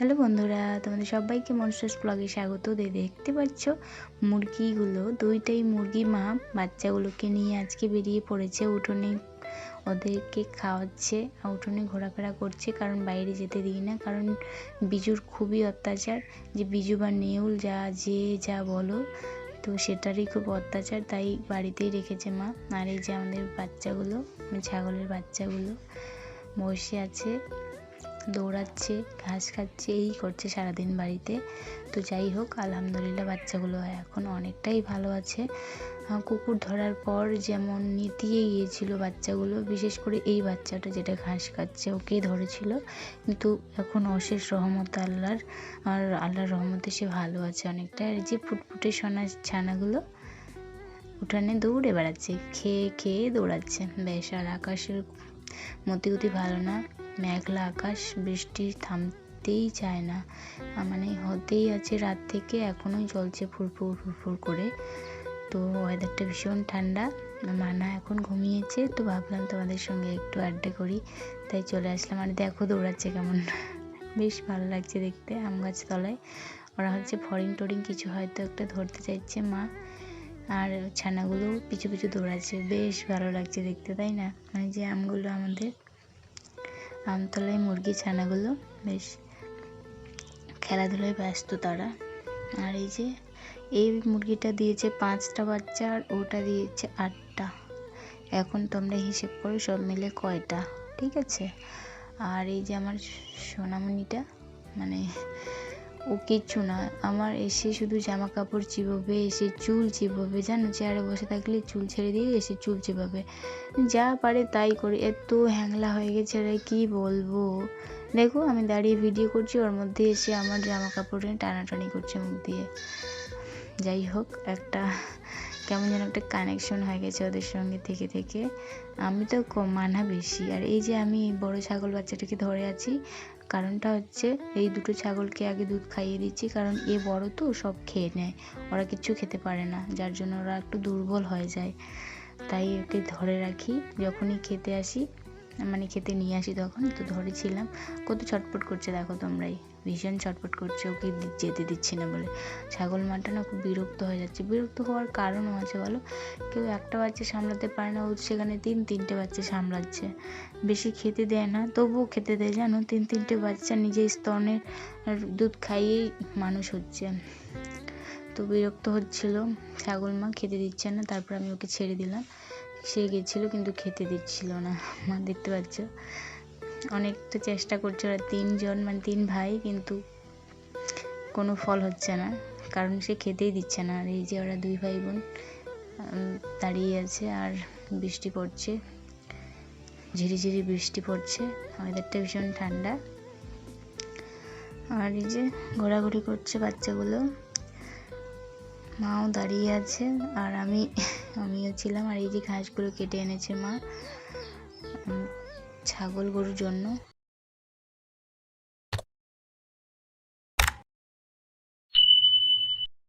Hello বন্ধুরা, তোমাদের সবাইকে মনস্টার্স ব্লগে স্বাগত। দিয়ে দেখতে পাচ্ছ মুরগিগুলো, দুইটাই মুরগি মা, বাচ্চাগুলোকে নিয়ে আজকে বেরিয়ে পড়েছে, উঠোনে ওদেরকে খাওয়াচ্ছে উঠোনে ঘোরাফেরা করছে, কারণ বাইরে যেতে দিই না, কারণ বিজুর খুবই অত্যাচার, যে বিজু বা নেউল, যা, যে, যা বলো, তো সেটারই খুব অত্যাচার, তাই বাড়িতেই রেখেছে মা। আর এই যে আমাদের বাচ্চাগুলো মানে ছাগলের বাচ্চাগুলো বসে আছে দৌড়াচ্ছে, ঘাস খাচ্ছে, এই করছে সারাদিন বাড়িতে। তো যাই হোক, আলহামদুলিল্লাহ বাচ্চাগুলো এখন অনেকটাই ভালো আছে। কুকুর ধরার পর যেমন নিতিয়ে গিয়েছিল বাচ্চাগুলো, বিশেষ করে এই বাচ্চাটা যেটা ঘাস খাচ্ছে, ওকেই ধরেছিল। কিন্তু এখন অশেষ রহমত আল্লাহর, আর আল্লাহর রহমতে সে ভালো আছে অনেকটা। আর যে ফুটফুটে সোনা ছানাগুলো, উঠানে দৌড়ে বেড়াচ্ছে খেয়ে খেয়ে দৌড়াচ্ছে। বেশ, আর আকাশের মতি মতিগতি ভালো না। মেঘলা আকাশ, বৃষ্টি থামতেই চায় না। মানে হতেই আছে রাত থেকে, এখনোই চলছে ফুরফুর ফুরফুর করে। তো ওয়েদারটা ভীষণ ঠান্ডা। মানা এখন ঘুমিয়েছে, তো ভাবলাম তোমাদের সঙ্গে একটু আড্ডা করি। তাই চলে আসলাম আর দেখো দৌড়াচ্ছে কেমন। বেশ ভালো লাগছে দেখতে আম গাছ তলায়। ওরা হচ্ছে ফড়িং টরিং কিছু হয়তো একটা ধরতে চাইছে মা। আর ছানাগুলো পিছু পিছু দৌড়াচ্ছে। বেশ ভালো লাগছে দেখতে, তাই না? মানে যে আমগুলো আমাদের আমতলায় মুরগি ছানাগুলো বেশ খেলাধুলায় ব্যস্ত তারা। আর এই যে, এই মুরগিটা দিয়েছে পাঁচটা বাচ্চা আর ওটা দিয়েছে আটটা। এখন তোমরা হিসেব করো সব মিলে কয়টা, ঠিক আছে? আর এই যে আমার সোনামণিটা মানে ও কিচ্ছু না আমার এসে শুধু জামা কাপড় চিবোবে, এসে চুল চিবোবে, জানো? চেয়ারে বসে থাকলে চুল ছেড়ে দিয়ে এসে চুল চিবাবে। যা পারে তাই করে। এত হ্যাংলা হয়ে গেছে রে, কি বলব? দেখো, আমি দাঁড়িয়ে ভিডিও করছি, ওর মধ্যে এসে আমার জামা কাপড় টানাটানি করছে মুখ দিয়ে। যাই হোক, একটা কেমন যেন একটা কানেকশন হয়ে গেছে ওদের সঙ্গে থেকে থেকে। আমি তো মানা বেশি। আর এই যে আমি বড় ছাগল বাচ্চাটাকে ধরে আছি, কারণটা হচ্ছে এই দুটো ছাগলকে আগে দুধ খাইয়ে দিচ্ছি, কারণ এ বড় তো, সব খেয়ে নেয়। ওরা কিচ্ছু খেতে পারে না, যার জন্য ওরা একটু দুর্বল হয়ে যায়। তাই ওকে ধরে রাখি, যখনই খেতে আসি মানে খেতে নিয়ে আসি তখন, তো ধরেছিলাম, কত ছটপট করছে দেখো তোমরাই, ভীষণ ছটপট করছে, ওকে যেতে দিচ্ছি না বলে। ছাগল মাটা না খুব বিরক্ত হয়ে যাচ্ছে। বিরক্ত হওয়ার কারণও আছে বলো? কেউ একটা বাচ্চা সামলাতে পারে না, ও সেখানে তিন, তিনটে বাচ্চা সামলাচ্ছে। বেশি খেতে দেয় না, তবুও খেতে দেয়, জানো? তিন, তিনটে বাচ্চা নিজের স্তনের দুধ খাইয়েই মানুষ হচ্ছে। তো বিরক্ত হচ্ছিল, ছাগল মা খেতে দিচ্ছে না, তারপর আমি ওকে ছেড়ে দিলাম। সে গেছিল কিন্তু খেতে দিচ্ছিল না। মা, দেখতে পাচ্ছ? অনেক তো চেষ্টা করছে ওরা তিনজন মানে তিন ভাই, কিন্তু কোনো ফল হচ্ছে না। কারণ সে খেতেই দিচ্ছে না। আর এই যে ওরা দুই ভাই বোন দাঁড়িয়ে আছে আর বৃষ্টি পড়ছে। ঝিরিঝিরি বৃষ্টি পড়ছে। ওয়েদারটা ভীষণ ঠান্ডা। আর এই যে ঘোরাঘুরি করছে বাচ্চাগুলো। মাও দাঁড়িয়ে আছে আর আমি, আমিও ছিলাম আর এই যে ঘাসগুলো কেটে এনেছে মা ছাগল গরুর জন্য।